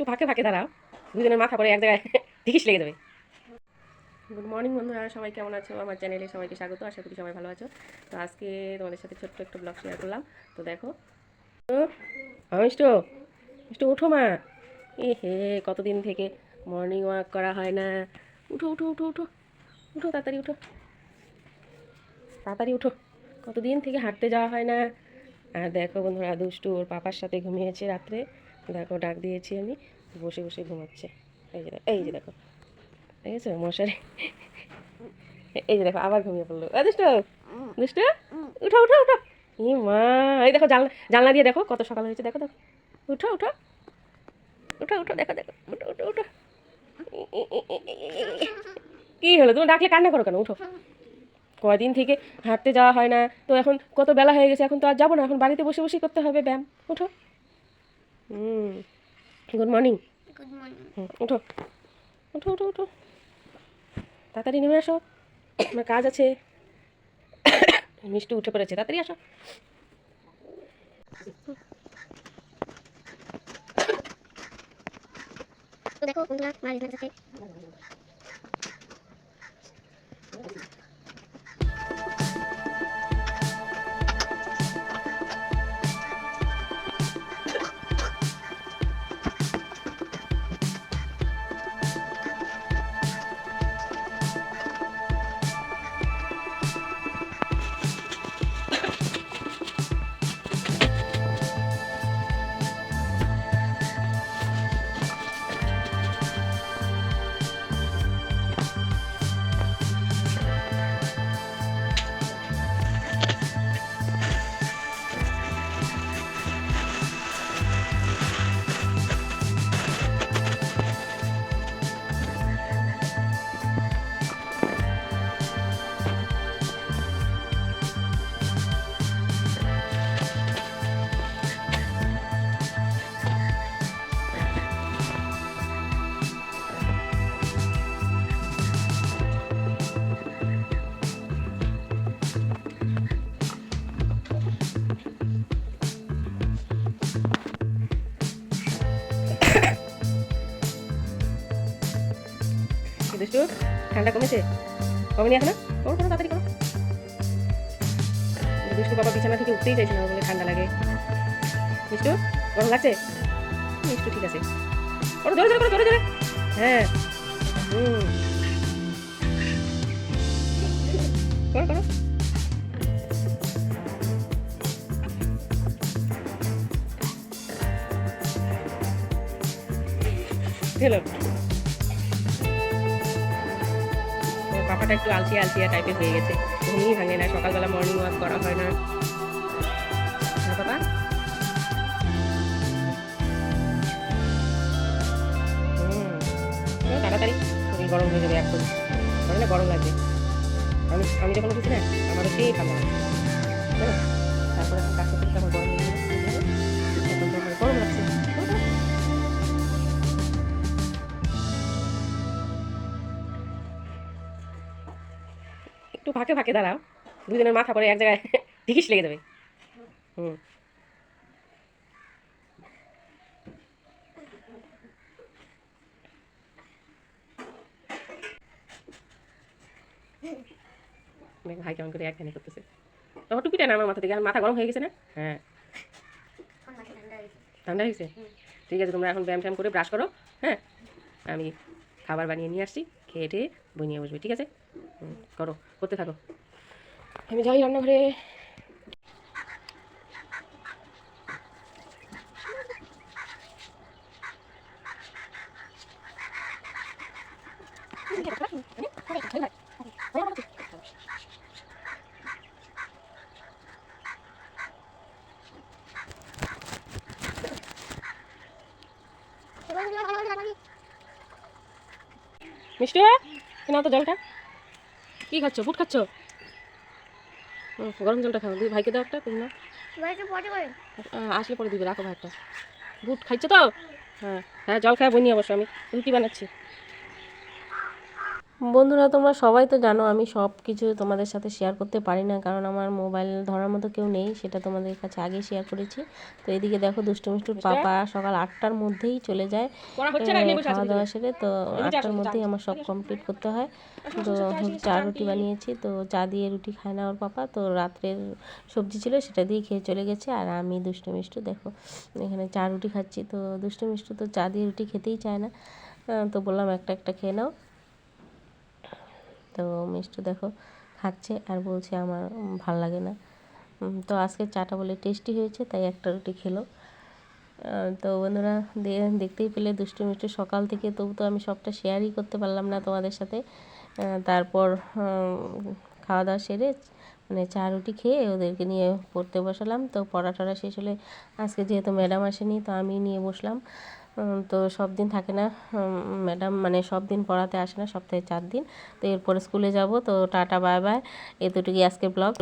একটু ফাঁকে ফাঁকে দাঁড়াও। দুজনের মাথা পরে এক জায়গায় টিকিস লেগে যাবে। গুড মর্নিং বন্ধুরা, সবাই কেমন আছো? আমার চ্যানেলে সবাইকে স্বাগত, আশা করি সবাই ভালো আছো। তো আজকে তোমাদের সাথে ছোট্ট একটা ব্লগ শেয়ার করলাম। তো দেখো। মিষ্টু উঠো মা। এ হে কতদিন থেকে মর্নিং ওয়াক করা হয় না। উঠো উঠো উঠো উঠো। উঠো, তাড়াতাড়ি উঠো। তাড়াতাড়ি উঠো। কতদিন থেকে হাঁটতে যাওয়া হয় না। আর দেখো বন্ধুরা, দুষ্টু ওর পাপার সাথে ঘুমিয়েছে রাত্রে। দেখো, ডাক দিয়েছি আমি, বসে বসে ঘুমাচ্ছে। এই যে এই যে দেখো। দেখেছ মশারি। এই যে দেখো, আবার ঘুমিয়ে পড়ল। দুষ্টু দুষ্টু, উঠো উঠো উঠো। ই মা, এই দেখো, জানলা জানলা দিয়ে দেখো, কত সকাল হয়েছে, দেখো দেখো। উঠো উঠো। উঠো উঠো, দেখো দেখো। উঠো উঠো উঠো। কি হলো, তুমি ডাকলে কান্না করো কেন? উঠো। কয়দিন থেকে হাঁটতে যাওয়া হয় না। তো এখন কত বেলা হয়ে গেছে, এখন তো আর যাব না। এখন বাড়িতে বসে বসেই করতে হবে, ব্যায়াম। উঠো। হুম। গুড মর্নিং গুড মর্নিং উঠো। উঠো উঠো উঠো। তাড়াতাড়ি নেমে আসো। আমার কাজ আছে। মিষ্টি উঠে পড়েছে তাড়াতাড়ি আসো। দেখো বন্ধুরা মা রিজনের দুষ্টু ঠান্ডা কমেছে। কমেনি এখনও? করো করো তাড়াতাড়ি করো দুষ্টু বাবা বিছানা থেকে উঠতেই চাইছে না, বলে ঠান্ডা লাগে। মিষ্টু গরম লাগছে? মিষ্টু ঠিক আছে। করো জোরে জোরে করো জোরে জোরে। হ্যাঁ। হুম। করো করো। হ্যালো ওর একটু আলসিয়া আলসিয়া টাইপের হয়ে গেছে। ঘুমিয়ে ভাঙে না, সকালবেলা মর্নিং ওয়াক করা হয় না। হ্যাঁ তাড়াতাড়ি গরম হয়ে যাবে এখন। মানে না গরম লাগবে। আমি আমি যখন উঠেছি না, আমারও সেই ঠান্ডা লাগে ফাঁকে ফাঁকে দাঁড়াও। দুজনের মাথা পরে এক জায়গায় টিকিস লেগে যাবে। হুম। ভাই কেমন করে এক করতেছে। তোমার টুপিটা না আমার মাথা থেকে, আর মাথা গরম হয়ে গেছে না? হ্যাঁ। ঠান্ডা হয়েছে? ঠিক আছে, তোমরা এখন ব্যায়াম ট্যায়াম করে ব্রাশ করো হ্যাঁ? আমি খাবার বানিয়ে নিয়ে আসছি, খেয়ে টেয়ে বই নিয়ে বসবে, ঠিক আছে? করো করতে থাকো। আমি যাই রান্নাঘরে। মিষ্টি না তো জলটা। কি খাচ্ছ? ফুট খাচ্ছ? গরম জলটা খাও। দিদি ভাইকে দাও একটা তুমি আসলে পরে দিবে রাখো ভাইটা। বুট খাইছো তো? হ্যাঁ হ্যাঁ জল খায় বই নিয়ে অবশ্য আমি। রুটি বানাচ্ছি? বন্ধুরা তোমরা সবাই তো জানো আমি সব কিছু তোমাদের সাথে শেয়ার করতে পারি না কারণ আমার মোবাইল ধরার মতো কেউ নেই সেটা তোমাদের কাছে আগে শেয়ার করেছি। তো এদিকে দেখো দুষ্টু মিষ্টুর পাপা সকাল আটটার মধ্যেই চলে যায় খাওয়া দাওয়া সেরে তো আটটার মধ্যেই আমার সব কমপ্লিট করতে হয়। তো চা রুটি বানিয়েছি তো চা দিয়ে রুটি খায় না ওর পাপা তো রাত্রের সবজি ছিল সেটা দিয়ে খেয়ে চলে গেছে আর আমি দুষ্টু মিষ্টু দেখো এখানে চা রুটি খাচ্ছি তো দুষ্টু মিষ্টু তো চা দিয়ে রুটি খেতেই চায় না তো বললাম একটা একটা খেয়ে নাও। তো মিষ্টি দেখো খাচ্ছে আর বলছে আমার ভালো লাগে না। তো আজকে চাটা বলে টেস্টি হয়েছে, তাই একটা রুটি খেলো। তো বন্ধুরা দেখতেই পেলে দুষ্টু মিষ্টি, সকাল থেকে তবু তো আমি সবটা শেয়ারই করতে পারলাম না তোমাদের সাথে। তারপর খাওয়া দাওয়া সেরে মানে চা রুটি খেয়ে ওদেরকে নিয়ে পড়তে বসালাম। তো পড়া টড়া শেষ হলে আজকে যেহেতু ম্যাডাম আসেনি, তো আমি নিয়ে বসলাম। তো সব দিন থাকে না ম্যাডাম মানে সব দিন পড়াতে আসে না, সপ্তাহে চার দিন। তো এরপরে স্কুলে যাব, তো টাটা, বাই বাই। এতটুকুই আজকে ব্লগ।